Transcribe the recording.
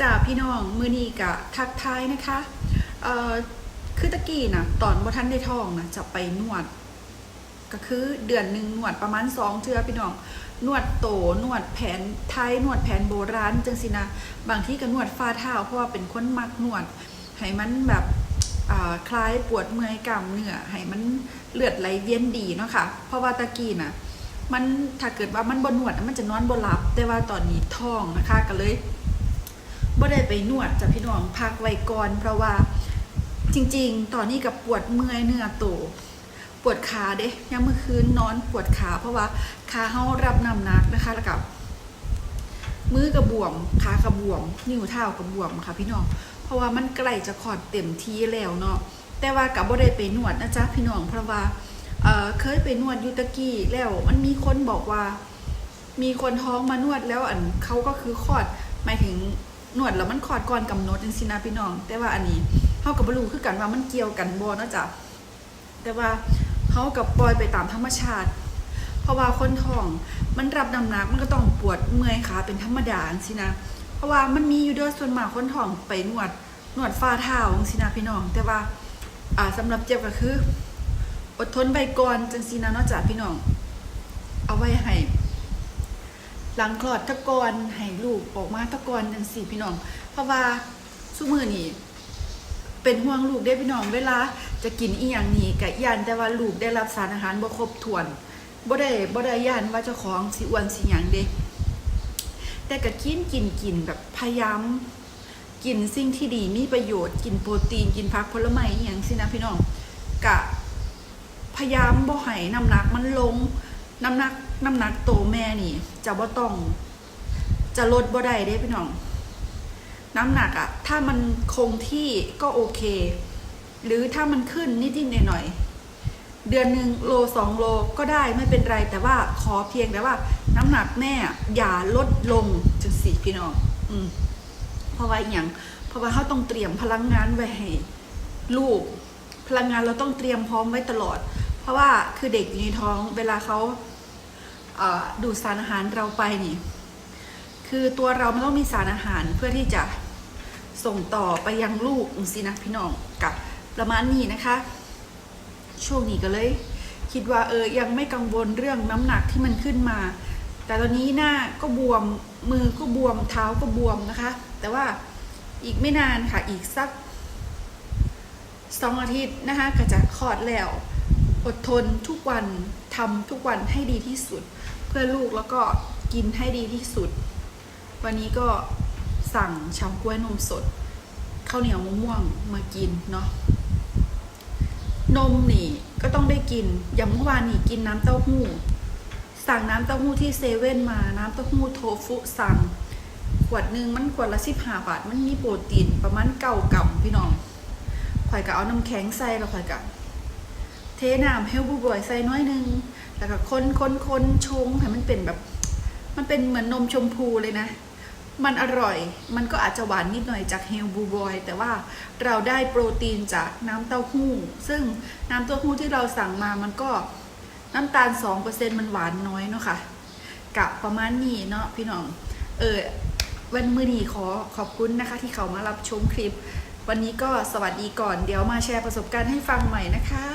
จ้าพี่น้องมือนีกะทักทายนะคะเอ่อคือตะกี้นะตอนบ่ทันได้ท้องนะจะไปนวด ก็คือเดือนหนึ่งนวดประมาณสองเทือพี่น้องนวดโตนวดแผนไทยนวดแผนโบราณจังสินะบางที่ก็นวดฝ่าเท้าเพราะว่าเป็นคนมักนวดให้มันแบบคลายปวดเมื่อยกล้ามเนื้อให้มันเลือดไหลเวียนดีเนาะค่ะเพราะว่าตะกี้นะมันถ้าเกิดว่ามันบนนวดมันจะนอนบนหลับ แต่ว่าตอนนี้ท้องนะคะก็เลย บ่ได้ไปนวดจ้ะพี่น้องพักไว้ก่อน เพราะว่าจริง ๆ ตอนนี้กับปวดเมื่อยเนื้อโตปวดขาเด้ยังเมื่อคืนนอนปวดขา เพราะว่าขาเฮารับน้ำหนักนะคะ แล้วกับมือกระบวมขากระบวม นิ้วเท้ากระบวมค่ะพี่น้อง เพราะว่ามันใกล้จะขอดเต็มที่แล้วเนาะแต่ว่ากับบ่ได้ไปนวดนะจ๊ะพี่น้องเพราะว่าเเคยไปนวดยูตะกี้แล้ว มันมีคนบอกว่า มีคนท้องมานวดแล้วอันเขาก็คือคลอดหมายถึง นวดแล้วมันคอดก่อนกำหนดจังซี่นะพี่น้อง แต่ว่าอันนี้เฮาก็บ่รู้คือกันว่ามันเกี่ยวกันบ่เนาะจ้ะแต่ว่าเฮากับปล่อยไปตามธรรมชาติ เพราะว่าคนท้องมันรับน้ำหนักมันก็ต้องปวดเมื่อยขาเป็นธรรมดาจังซี่นะ เพราะว่ามันมีอยู่เด้อส่วนมากคนท้องไปนวดนวดฝ่าเท้าจังซี่นะพี่น้อง แต่ว่าอ่าสำหรับเจ็บก็คือ อดทนไปก่อนจังซี่นะเนาะจ้ะพี่น้อง เอาไว้ให้ หลังคลอดตะกอนให้ลูกออกมาตะกอนจังสี่พี่น้อง เพราะว่าสุมือนี่เป็นห่วงลูกได้พี่น้องเวลา จะกินอีหยังนี่กะยันแต่ว่าลูกได้รับสารอาหารบ่ครบถ้วนบ่ได้บ่ได้ยันว่าเจ้าของสิอ้วนสิหยังเด้แต่ก็กินกินกินแบบพยายามกินสิ่งที่ดีมีประโยชน์กินโปรตีนกินผักผลไม้อหย่างสินะพี่น้องกะพยายามบ่ให้น้ำหนักมันลงน้ำหนัก น้ำหนักโตแม่นี่ จะบ่ต้อง จะลดบ่ได้เด้พี่น้อง น้ำหนักอะถ้ามันคงที่ก็โอเค หรือถ้ามันขึ้นนิดๆหน่อยๆเดือนหนึ่งโลสองโลก็ได้ไม่เป็นไร แต่ว่าขอเพียงแต่ว่า น้ำหนักแม่อย่าลดลงจังสี่พี่น้อง อืมเพราะว่าอย่างเพราะว่าเขาต้องเตรียมพลังงานไว้ให้ลูกพลังงานเราต้องเตรียมพร้อมไว้ตลอด เพราะว่าคือเด็กอยู่ในท้องเวลาเขา ดูดสารอาหารเราไปนี่ คือตัวเราไมันต้องมีสารอาหารเพื่อที่จะส่งต่อไปยังลูกสินะพี่น้องกับประมาณนี้นะคะ ช่วงนี้ก็เลย คิดว่าเออยังไม่กังวลเรื่องน้ำหนักที่มันขึ้นมา แต่ตอนนี้หน้าก็บวมมือก็บวมเท้าก็บวมนะคะ แต่ว่าอีกไม่นานค่ะอีกสักสองอาทิตย์นะคะก็จะคลอดแล้ว อดทนทุกวัน ทำทุกวันให้ดีที่สุด เพื่อลูกแล้วก็กินให้ดีที่สุด วันนี้ก็สั่งชากล้วยนมสดข้าวเหนียวมะม่วงมากินเนาะนมนี่ก็ต้องได้กิน อย่างเมื่อวานนี่กินน้ำเต้าหู้ สั่งน้ำเต้าหู้ที่เซเว่นมา น้ำเต้าหู้โทฟุสั่ง ขวดหนึ่งมันขวดละสิบห้าบาท มันมีโปรตีนประมาณเก้ากรัมพี่น้องข่อยก็เอาน้ำแข็งใส่แล้วข่อยก็ เทน้ำเฮลบูบอยใส่น้อยหนึง แล้วก็คนคนคนชงให้มันเป็นแบบ มันเป็นเหมือนนมชมพูเลยนะ มันอร่อย มันก็อาจจะหวานนิดหน่อยจากเฮลบูบอย แต่ว่าเราได้โปรตีนจากน้ำเต้าหู้ ซึ่งน้ำเต้าหู้ที่เราสั่งมามันก็น้ำตาล 2%มันหวานน้อยเนาะค่ะกะประมาณนี้เนาะพี่น้อง เออวันมือนีขอขอบคุณนะคะ ที่เขามารับชมคลิป วันนี้ก็สวัสดีก่อนเดี๋ยวมาแชร์ประสบการณ์ให้ฟังใหม่นะคะ